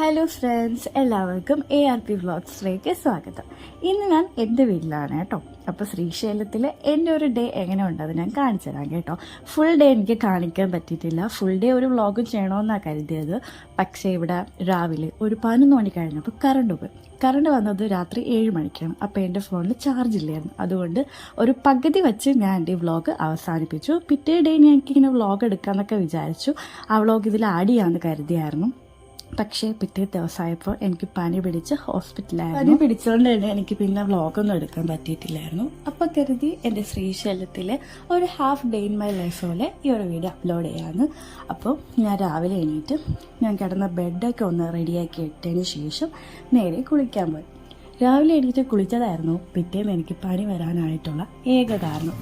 Hello friends എല്ലാവർക്കും A R P വ്ളോഗ്സിലേക്ക് സ്വാഗതം. ഇന്ന് ഞാൻ എന്റെ വീട്ടിലാണ് കേട്ടോ. അപ്പോൾ ശ്രീശൈലത്തിൽ എന്റെ ഒരു ഡേ എങ്ങനെ ഉണ്ടത് ഞാൻ കാണിച്ചു തരാം കേട്ടോ. ഫുൾ ഡേ എനിക്ക് കാണിക്കാൻ പറ്റിയിട്ടില്ല. ഫുൾ ഡേ ഒരു വ്ളോഗും ചെയ്യണമെന്നാണ് കരുതിയത്. പക്ഷേ ഇവിടെ രാവിലെ ഒരു പതിനൊന്ന് മണി കഴിഞ്ഞപ്പോൾ കറണ്ട് പോയി. കറണ്ട് വന്നത് രാത്രി ഏഴ് മണിക്കാണ്. അപ്പോൾ എന്റെ ഫോണിൽ ചാർജ് ഇല്ലായിരുന്നു. അതുകൊണ്ട് ഒരു പകുതി വെച്ച് ഞാൻ എന്റെ വ്ളോഗ് അവസാനിപ്പിച്ചു. പിറ്റേ ഡേ ഞാൻ എനിക്കിങ്ങനെ വ്ളോഗ് എടുക്കാമെന്നൊക്കെ വിചാരിച്ചു. ആ വ്ളോഗ് ഇതിൽ ആഡ് ചെയ്യാമെന്ന് കരുതിയായിരുന്നു. പക്ഷേ പിറ്റേ ദിവസമായപ്പോൾ എനിക്ക് പനി പിടിച്ച് ഹോസ്പിറ്റലായിരുന്നു പനി പിടിച്ചതുകൊണ്ട് തന്നെ എനിക്ക് പിന്നെ വ്ലോഗൊന്നും എടുക്കാൻ പറ്റിയിട്ടില്ലായിരുന്നു. അപ്പോൾ കരുതി എന്റെ ശ്രീശൈലത്തിലെ ഒരു half day in my life പോലെ ഈ ഒരു വീഡിയോ അപ്ലോഡ് ചെയ്യാമെന്ന് അപ്പോൾ ഞാൻ രാവിലെ എണീറ്റ് ഞാൻ കിടന്ന ബെഡൊക്കെ ഒന്ന് റെഡിയാക്കി ഇട്ടതിന് ശേഷം നേരെ കുളിക്കാൻ പോയി. രാവിലെ എണീറ്റ് കുളിച്ചതായിരുന്നു. പിറ്റേന്ന് എനിക്ക് പനി വരാനായിട്ടുള്ള ഏക കാരണം.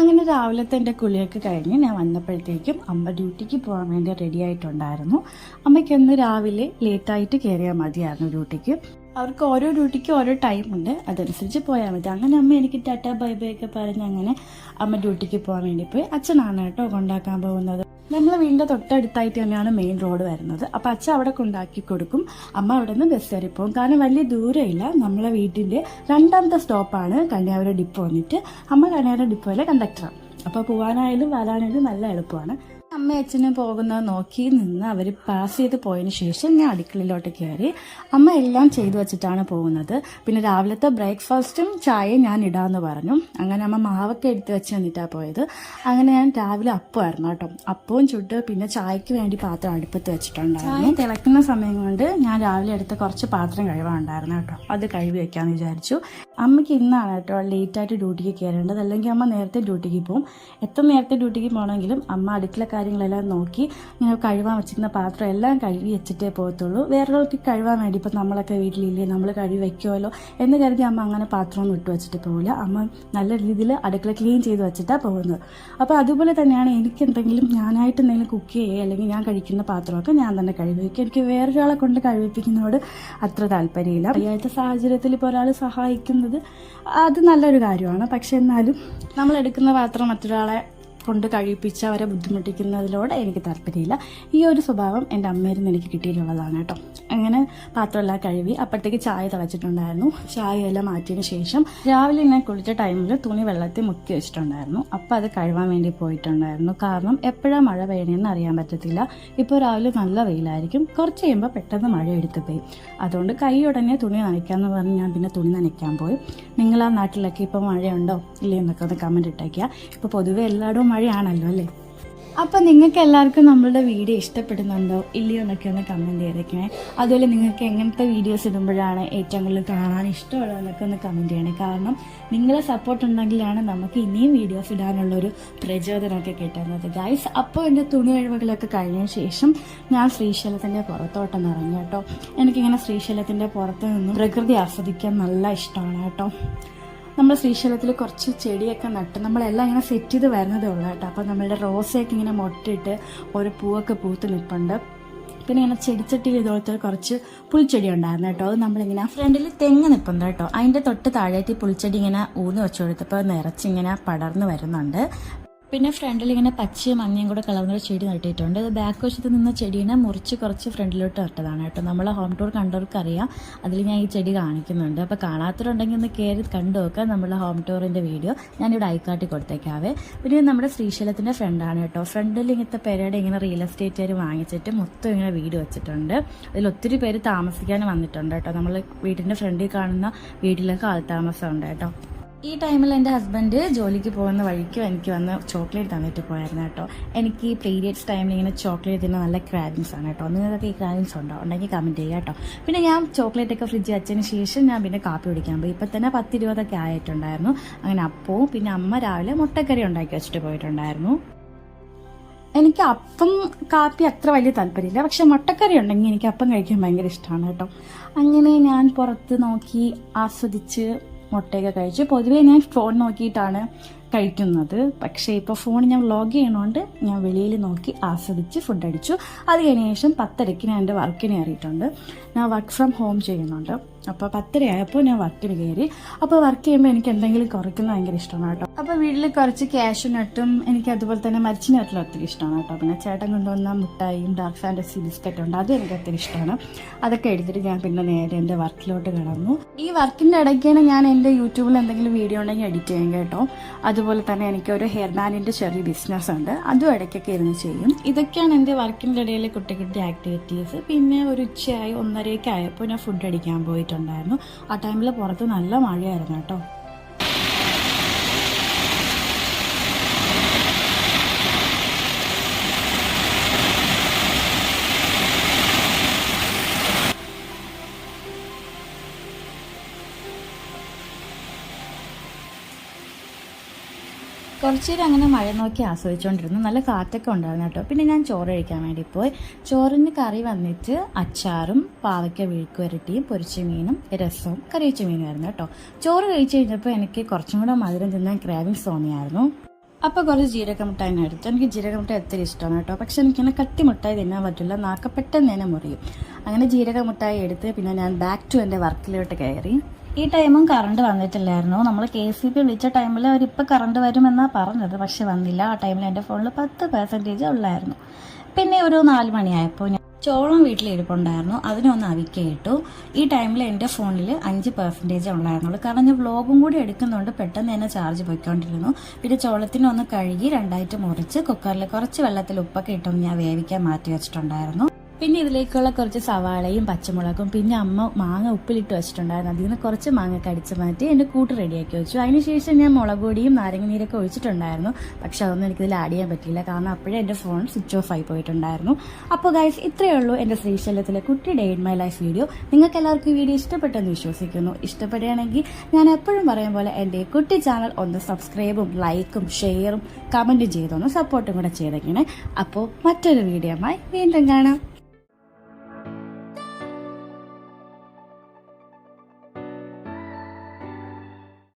അങ്ങനെ രാവിലത്തെ എന്റെ കുളിയൊക്കെ കഴിഞ്ഞ് ഞാൻ വന്നപ്പോഴത്തേക്കും അമ്മ ഡ്യൂട്ടിക്ക് പോകാൻ വേണ്ടി റെഡി ആയിട്ടുണ്ടായിരുന്നു. അമ്മയ്ക്ക് ഇന്ന് രാവിലെ ലേറ്റായിട്ട് കയറിയാൽ മതിയായിരുന്നു ഡ്യൂട്ടിക്ക്. അവർക്ക് ഓരോ ഡ്യൂട്ടിക്ക് ഓരോ ടൈം ഉണ്ട്. അതനുസരിച്ച് പോയാൽ മതി. അങ്ങനെ അമ്മ എനിക്ക് ടാറ്റ ബൈ ബൈ ഒക്കെ പറഞ്ഞ് അങ്ങനെ അമ്മ ഡ്യൂട്ടിക്ക് പോകാൻ വേണ്ടി പോയി. അച്ഛനാണ് കേട്ടോ കൊണ്ടാക്കാൻ പോകുന്നത്. നമ്മളെ വീടിന്റെ തൊട്ടടുത്തായിട്ട് തന്നെയാണ് മെയിൻ റോഡ് വരുന്നത്. അപ്പോൾ അച്ഛൻ അവിടെ കൊണ്ടാക്കി കൊടുക്കും. അമ്മ അവിടെ നിന്ന് ബസ് കയറി പോകും. കാരണം വലിയ ദൂരമില്ല. നമ്മളെ വീട്ടിന്റെ രണ്ടാമത്തെ സ്റ്റോപ്പാണ് കന്യാകുമാരി ഡിപ്പോ വന്നിട്ട് അമ്മ കന്യാകുമാരി ഡിപ്പോയിലെ കണ്ടക്ടറാണ് അപ്പോൾ പോകാനായാലും വരാനായാലും നല്ല എളുപ്പമാണ്. അമ്മ പോകുന്നത് നോക്കി നിന്ന് അവർ പാസ് ചെയ്ത് പോയതിന് ശേഷം ഞാൻ അടുക്കളയിലോട്ട് കയറി അമ്മ എല്ലാം ചെയ്തു വെച്ചിട്ടാണ് പോകുന്നത്. പിന്നെ രാവിലത്തെ ബ്രേക്ക്ഫാസ്റ്റും ചായയും ഞാൻ ഇടാമെന്ന് പറഞ്ഞു. അങ്ങനെ അമ്മ മാവൊക്കെ എടുത്ത് വെച്ച് തന്നിട്ടാണ് പോയത്. അങ്ങനെ ഞാൻ രാവിലെ അപ്പമായിരുന്നു കേട്ടോ. അപ്പവും ചുട്ട് പിന്നെ ചായക്ക് വേണ്ടി പാത്രം അടുപ്പത്ത് വെച്ചിട്ടുണ്ടായിരുന്നു. തിളക്കുന്ന സമയം കൊണ്ട് ഞാൻ രാവിലെ എടുത്ത കുറച്ച് പാത്രം കഴുകാനുണ്ടായിരുന്നു കേട്ടോ. അത് കഴുകി വെക്കാമെന്ന് വിചാരിച്ചു. അമ്മയ്ക്ക് ഇന്നാണ് കേട്ടോ ലേറ്റായിട്ട് ഡ്യൂട്ടിക്ക് കയറേണ്ടത്. അല്ലെങ്കിൽ അമ്മ നേരത്തെ ഡ്യൂട്ടിക്ക് പോകും എത്ര നേരത്തെ ഡ്യൂട്ടിക്ക് പോകണമെങ്കിലും അമ്മ അടുക്കള കാര്യങ്ങളെല്ലാം നോക്കി ഇങ്ങനെ കഴുകാൻ വെച്ചിരുന്ന പാത്രം എല്ലാം കഴുകി വെച്ചിട്ടേ പോകത്തുള്ളൂ. വേറൊരാൾക്ക് കഴുകാൻ വേണ്ടി ഇപ്പം നമ്മളൊക്കെ വീട്ടിലില്ലേ നമ്മൾ കഴുകി വെക്കുമല്ലോ എന്ന് കരുതി അമ്മ അങ്ങനെ പാത്രമൊന്നും ഇട്ട് വെച്ചിട്ട് പോകില്ല അമ്മ നല്ല രീതിയിൽ അടുക്കള ക്ലീൻ ചെയ്ത് വെച്ചിട്ടാണ് പോകുന്നത്. അപ്പോൾ അതുപോലെ തന്നെയാണ് എനിക്ക് എന്തെങ്കിലും ഞാനായിട്ട് എന്തെങ്കിലും കുക്ക് ചെയ്യുക അല്ലെങ്കിൽ ഞാൻ കഴിക്കുന്ന പാത്രമൊക്കെ ഞാൻ തന്നെ കഴുകി വയ്ക്കും എനിക്ക് വേറൊരാളെ കൊണ്ട് കഴുകിപ്പിക്കുന്നതോട് അത്ര താല്പര്യമില്ല. വയ്യാത്ത സാഹചര്യത്തിൽ ഇപ്പോൾ ഒരാൾ സഹായിക്കുന്നത് അത് നല്ലൊരു കാര്യമാണ്. പക്ഷെ എന്നാലും നമ്മൾ എടുക്കുന്ന പാത്രം മറ്റൊരാളെ കൊണ്ട് കഴിപ്പിച്ച് അവരെ ബുദ്ധിമുട്ടിക്കുന്നതിലൂടെ എനിക്ക് താല്പര്യമില്ല. ഈ ഒരു സ്വഭാവം എന്റെ അമ്മയിൽ നിന്ന് എനിക്ക് കിട്ടിയിട്ടുള്ളതാണ് കേട്ടോ. അങ്ങനെ പാത്രമെല്ലാം കഴുകി അപ്പോഴത്തേക്ക് ചായ തിളച്ചിട്ടുണ്ടായിരുന്നു. ചായയെല്ലാം മാറ്റിയതിന് ശേഷം രാവിലെ ഞാൻ കുളിച്ച ടൈമിൽ തുണി വെള്ളത്തിൽ മുക്കി വെച്ചിട്ടുണ്ടായിരുന്നു. അപ്പോൾ അത് കഴുകാൻ വേണ്ടി പോയിട്ടുണ്ടായിരുന്നു. കാരണം എപ്പോഴാണ് മഴ പെയ്യണമെന്ന് അറിയാൻ പറ്റത്തില്ല. ഇപ്പോൾ രാവിലെ നല്ല വെയിലായിരിക്കും. കുറച്ച് കഴിയുമ്പോൾ പെട്ടെന്ന് മഴ എടുത്ത് പോയി. അതുകൊണ്ട് കൈ ഉടനെ തുണി നനയ്ക്കാമെന്ന് പറഞ്ഞ് ഞാൻ പിന്നെ തുണി നനയ്ക്കാൻ പോയി. നിങ്ങൾ ആ നാട്ടിലൊക്കെ ഇപ്പോൾ മഴയുണ്ടോ? ഇല്ലേ എന്നൊക്കെ ഒന്ന് കമന്റ് ഇട്ടേക്കുക ഇപ്പോൾ പൊതുവെ എല്ലായിടവും മഴയാണല്ലോ അല്ലേ? അപ്പം നിങ്ങൾക്ക് എല്ലാവർക്കും നമ്മളുടെ വീഡിയോ ഇഷ്ടപ്പെടുന്നുണ്ടോ? ഇല്ലയോ എന്നൊക്കെ ഒന്ന് കമന്റ് ചെയ്തേക്കണേ. അതുപോലെ നിങ്ങൾക്ക് എങ്ങനത്തെ വീഡിയോസ് ഇടുമ്പോഴാണ് ഏറ്റവും കൂടുതൽ കാണാൻ ഇഷ്ടമുള്ളതെന്നൊക്കെ ഒന്ന് കമന്റ് ചെയ്യണേ. കാരണം നിങ്ങളെ സപ്പോർട്ട് ഉണ്ടെങ്കിലാണ് നമുക്ക് ഇനിയും വീഡിയോസ് ഇടാനുള്ള ഇടാനുള്ളൊരു പ്രചോദനമൊക്കെ കിട്ടുന്നത്. ഗൈസ് അപ്പോൾ എന്റെ തുണി കഴിവുകളൊക്കെ കഴിഞ്ഞ ശേഷം ഞാൻ ശ്രീശൈലത്തിന്റെ പുറത്തോട്ടൊന്ന് ഇറങ്ങി കേട്ടോ. എനിക്കിങ്ങനെ ശ്രീശൈലത്തിന്റെ പുറത്ത് നിന്നും പ്രകൃതി ആസ്വദിക്കാൻ നല്ല ഇഷ്ടമാണ് കേട്ടോ. നമ്മൾ ശ്രീശൈലത്തിൽ കുറച്ച് ചെടിയൊക്കെ നട്ട് നമ്മളെല്ലാം ഇങ്ങനെ സെറ്റ് ചെയ്ത് വരുന്നതേ ഉള്ളൂ കേട്ടോ. അപ്പോൾ നമ്മളുടെ റോസയൊക്കെ ഇങ്ങനെ മുട്ടിട്ട് ഓരോ പൂവൊക്കെ പൂത്ത് നിൽപ്പുണ്ട് പിന്നെ ഇങ്ങനെ ചെടിച്ചട്ടി ഇതുപോലത്തെ കുറച്ച് പുൽച്ചെടി ഉണ്ടായിരുന്നു കേട്ടോ. അത് നമ്മളിങ്ങനെ ഫ്രണ്ടിൽ തെങ്ങ് നിൽപ്പുണ്ട് കേട്ടോ. അതിന്റെ തൊട്ട് താഴേക്ക് പുൽച്ചെടി ഇങ്ങനെ ഊന്ന് വെച്ച് കൊടുത്തപ്പോൾ നിറച്ചിങ്ങനെ പടർന്നു വരുന്നുണ്ട്. പിന്നെ ഫ്രണ്ടിൽ ഇങ്ങനെ പച്ചയും മഞ്ഞയും കൂടെ കളർന്നൊരു ചെടി നട്ടിട്ടുണ്ട്. അത് ബാക്ക് വശത്ത് നിന്ന ചെടീനെ മുറിച്ച് കുറച്ച് ഫ്രണ്ടിലോട്ട് നട്ടതാണ് കേട്ടോ. നമ്മളെ ഹോം ടൂർ കണ്ടവർക്ക് അറിയാം അതിൽ ഞാൻ ഈ ചെടി കാണിക്കുന്നുണ്ട്. അപ്പോൾ കാണാത്തവരുണ്ടെങ്കിൽ ഒന്ന് കയറി കണ്ടു നോക്കുക നമ്മളെ ഹോം ടൂറിന്റെ വീഡിയോ ഞാനിവിടെ അയക്കാട്ടി കൊടുത്തേക്കാവേ. പിന്നെ നമ്മുടെ ശ്രീശൈലത്തിന്റെ ഫ്രണ്ടാണ് കേട്ടോ. ഫ്രണ്ടിൽ ഇങ്ങനത്തെ പേരുടെ ഇങ്ങനെ റിയൽ എസ്റ്റേറ്റുകാർ വാങ്ങിച്ചിട്ട് മൊത്തം ഇങ്ങനെ വീട് വെച്ചിട്ടുണ്ട്. അതിൽ ഒത്തിരി പേര് താമസിക്കാൻ വന്നിട്ടുണ്ട് കേട്ടോ. നമ്മൾ വീടിന്റെ ഫ്രണ്ടിൽ കാണുന്ന വീട്ടിലൊക്കെ ആൾ താമസം ഉണ്ട് കേട്ടോ. ഈ ടൈമിൽ എന്റെ ഹസ്ബൻഡ് ജോലിക്ക് പോകുന്ന വഴിക്കും എനിക്ക് വന്ന് ചോക്ലേറ്റ് തന്നിട്ട് പോയായിരുന്നു കേട്ടോ. എനിക്ക് ഈ പീരിയഡ്സ് ടൈമിൽ ഇങ്ങനെ ചോക്ലേറ്റ് തിന്ന നല്ല ക്രാവിങ്സ് ആണ് കേട്ടോ. നിങ്ങൾക്കൊക്കെ ഈ ക്രാവിങ്സ് ഉണ്ടോ? ഉണ്ടെങ്കിൽ കമന്റ് ചെയ്യുക കേട്ടോ. പിന്നെ ഞാൻ ചോക്ലേറ്റ് ഒക്കെ ഫ്രിഡ്ജ് വെച്ചതിന് ശേഷം ഞാൻ പിന്നെ കാപ്പി കുടിക്കാൻ പോയി. ഇപ്പം തന്നെ പത്ത് ഇരുപതൊക്കെ ആയിട്ടുണ്ടായിരുന്നു. അങ്ങനെ അപ്പവും പിന്നെ അമ്മ രാവിലെ മുട്ടക്കറി ഉണ്ടാക്കി വെച്ചിട്ട് പോയിട്ടുണ്ടായിരുന്നു. എനിക്ക് അപ്പം കാപ്പി അത്ര വലിയ താല്പര്യമില്ല. പക്ഷെ മുട്ടക്കറി ഉണ്ടെങ്കിൽ എനിക്ക് അപ്പം കഴിക്കാൻ ഭയങ്കര ഇഷ്ടമാണ് കേട്ടോ. അങ്ങനെ ഞാൻ പുറത്ത് നോക്കി ആസ്വദിച്ച് മുട്ടയൊക്കെ കഴിച്ചു പൊതുവേ ഞാൻ ഫോൺ നോക്കിയിട്ടാണ് കഴിക്കുന്നത്. പക്ഷേ ഇപ്പോൾ ഫോൺ ഞാൻ വ്ളോഗ് ചെയ്യണോണ്ട് ഞാൻ വെളിയിൽ നോക്കി ആസ്വദിച്ച് ഫുഡ് അടിച്ചു. അത് കഴിഞ്ഞ ശേഷം പത്തരയ്ക്ക് ഞാൻ എന്റെ വർക്കിന് കയറിയിട്ടുണ്ട് ഞാൻ വർക്ക് ഫ്രം ഹോം ചെയ്യുന്നുണ്ട്. അപ്പോൾ പത്തര ആയപ്പോൾ ഞാൻ വർക്കിന് കയറി അപ്പോൾ വർക്ക് ചെയ്യുമ്പോൾ എനിക്ക് എന്തെങ്കിലും കുറയ്ക്കുന്നത് ഭയങ്കര ഇഷ്ടമാണ് കേട്ടോ. അപ്പോൾ വീട്ടിൽ കുറച്ച് ക്യാഷ് നട്ടും എനിക്ക് അതുപോലെ തന്നെ മരിച്ചിനട്ടും ഒത്തിരി ഇഷ്ടമാണ് കേട്ടോ. പിന്നെ ചേട്ടൻ കൊണ്ടുവന്ന മുട്ടായിയും ഡാർക്ക് ഫാന്റസി ബിസ്ക്കറ്റ് ഉണ്ട്. അതും എനിക്ക് ഒത്തിരി ഇഷ്ടമാണ്. അതൊക്കെ എടുത്തിട്ട് ഞാൻ പിന്നെ നേരെ എന്റെ വർക്കിലോട്ട് കിടന്നു. ഈ വർക്കിന്റെ ഇടയ്ക്കാണ് ഞാൻ എന്റെ യൂട്യൂബിൽ എന്തെങ്കിലും വീഡിയോ ഉണ്ടെങ്കിൽ എഡിറ്റ് ചെയ്യും കേട്ടോ. അതുപോലെ തന്നെ എനിക്ക് ഒരു ഹെയർ ബാൻഡിന്റെ ചെറിയ ബിസിനസ് ഉണ്ട്. അതും ഇടയ്ക്കൊക്കെ ഇരുന്ന് ചെയ്യും. ഇതൊക്കെയാണ് എന്റെ വർക്കിന്റെ ഇടയിലെ കുട്ടി കുട്ടി ആക്ടിവിറ്റീസ് പിന്നെ ഒരു ഉച്ചയായി ഒന്നരയൊക്കെ ആയപ്പോൾ ഞാൻ ഫുഡ് അടിക്കാൻ പോയിട്ടുണ്ടായിരുന്നു. ആ ടൈമിൽ പുറത്ത് നല്ല മഴയായിരുന്നു കേട്ടോ. കുറച്ച് നേരം അങ്ങനെ മഴ നോക്കി ആസ്വദിച്ചുകൊണ്ടിരുന്നു നല്ല കാറ്റൊക്കെ ഉണ്ടായിരുന്നു കേട്ടോ. പിന്നെ ഞാൻ ചോറ് കഴിക്കാൻ വേണ്ടി പോയി. ചോറിന് കറി വന്നിട്ട് അച്ചാറും പാവയ്ക്ക വിഴുക്ക് വരട്ടിയും പൊരിച്ച മീനും രസവും കറിവെച്ച മീനും ആയിരുന്നു കേട്ടോ. ചോറ് കഴിച്ചു കഴിഞ്ഞപ്പോൾ എനിക്ക് കുറച്ചും കൂടെ മധുരം തിന്നാൻ ക്രാവിങ്സ് തോന്നിയായിരുന്നു. അപ്പോൾ കുറച്ച് ജീരക മിഠായി എടുത്തു. എനിക്ക് ജീരക മിഠായി ഒത്തിരി ഇഷ്ടമാണ് കേട്ടോ. പക്ഷെ എനിക്കിങ്ങനെ കട്ടി മിഠായി തിന്നാൻ പറ്റില്ല. നാക്ക പെട്ടെന്ന് തന്നെ മുറിയും. അങ്ങനെ ജീരക മിഠായി എടുത്ത് പിന്നെ ഞാൻ ബാക്ക് ടു എന്റെ വർക്കിലോട്ട് കയറി. ഈ ടൈമും കറണ്ട് വന്നിട്ടില്ലായിരുന്നു. നമ്മൾ കെ സി പി വിളിച്ച ടൈമിൽ അവരിപ്പോൾ കറണ്ട് വരുമെന്നാണ് പറഞ്ഞത്. പക്ഷെ വന്നില്ല. ആ ടൈമിൽ എന്റെ ഫോണിൽ പത്ത് പെർസെന്റേജ് ഉള്ളായിരുന്നു. പിന്നെ ഒരു നാല് മണിയായപ്പോൾ ഞാൻ ചോളം വീട്ടിലിരിപ്പുണ്ടായിരുന്നു. അതിനൊന്ന് അവിക്കയിട്ടു ഈ ടൈമിൽ എന്റെ ഫോണിൽ അഞ്ച് പെർസെന്റേജ് ഉണ്ടായിരുന്നുള്ളൂ കാരണം ഞാൻ വ്ളോഗും കൂടി എടുക്കുന്നതുകൊണ്ട് പെട്ടെന്ന് തന്നെ ചാർജ് പോയിക്കൊണ്ടിരുന്നു. പിന്നെ ചോളത്തിനൊന്ന് കഴുകി രണ്ടായിട്ട് മുറിച്ച് കുക്കറിൽ കുറച്ച് വെള്ളത്തിൽ ഉപ്പൊക്കെ ഇട്ടൊന്ന് ഞാൻ വേവിക്കാൻ മാറ്റി വെച്ചിട്ടുണ്ടായിരുന്നു. പിന്നെ ഇതിലേക്കുള്ള കുറച്ച് സവാളയും പച്ചമുളകും പിന്നെ അമ്മ മാങ്ങ ഉപ്പിലിട്ട് വെച്ചിട്ടുണ്ടായിരുന്നു. അതിൽ നിന്ന് കുറച്ച് മാങ്ങ കടിച്ച് മാറ്റി എന്റെ കൂട്ട് റെഡിയാക്കി വെച്ചു. അതിനുശേഷം ഞാൻ മുളക് പൊടിയും നാരങ്ങ നീരൊക്കെ ഒഴിച്ചിട്ടുണ്ടായിരുന്നു. പക്ഷെ അതൊന്നും എനിക്കിതിൽ ആഡ് ചെയ്യാൻ പറ്റിയില്ല. കാരണം അപ്പോഴേ എന്റെ ഫോൺ സ്വിച്ച് ഓഫ് ആയി പോയിട്ടുണ്ടായിരുന്നു. അപ്പോൾ ഗൈസ് ഇത്രയേ ഉള്ളൂ എന്റെ ശ്രീശൈലത്തിലെ കുട്ടി day in my life video. നിങ്ങൾക്ക് എല്ലാവർക്കും വീഡിയോ ഇഷ്ടപ്പെട്ടെന്ന് വിശ്വസിക്കുന്നു. ഇഷ്ടപ്പെടുകയാണെങ്കിൽ ഞാൻ എപ്പോഴും പറയും പോലെ എന്റെ കുട്ടി ചാനൽ ഒന്ന് സബ്സ്ക്രൈബും ലൈക്കും ഷെയറും കമന്റും ചെയ്തൊന്ന് സപ്പോർട്ടും കൂടെ ചെയ്തേക്കണേ. അപ്പോൾ മറ്റൊരു വീഡിയോ ആയി വീണ്ടും കാണാം.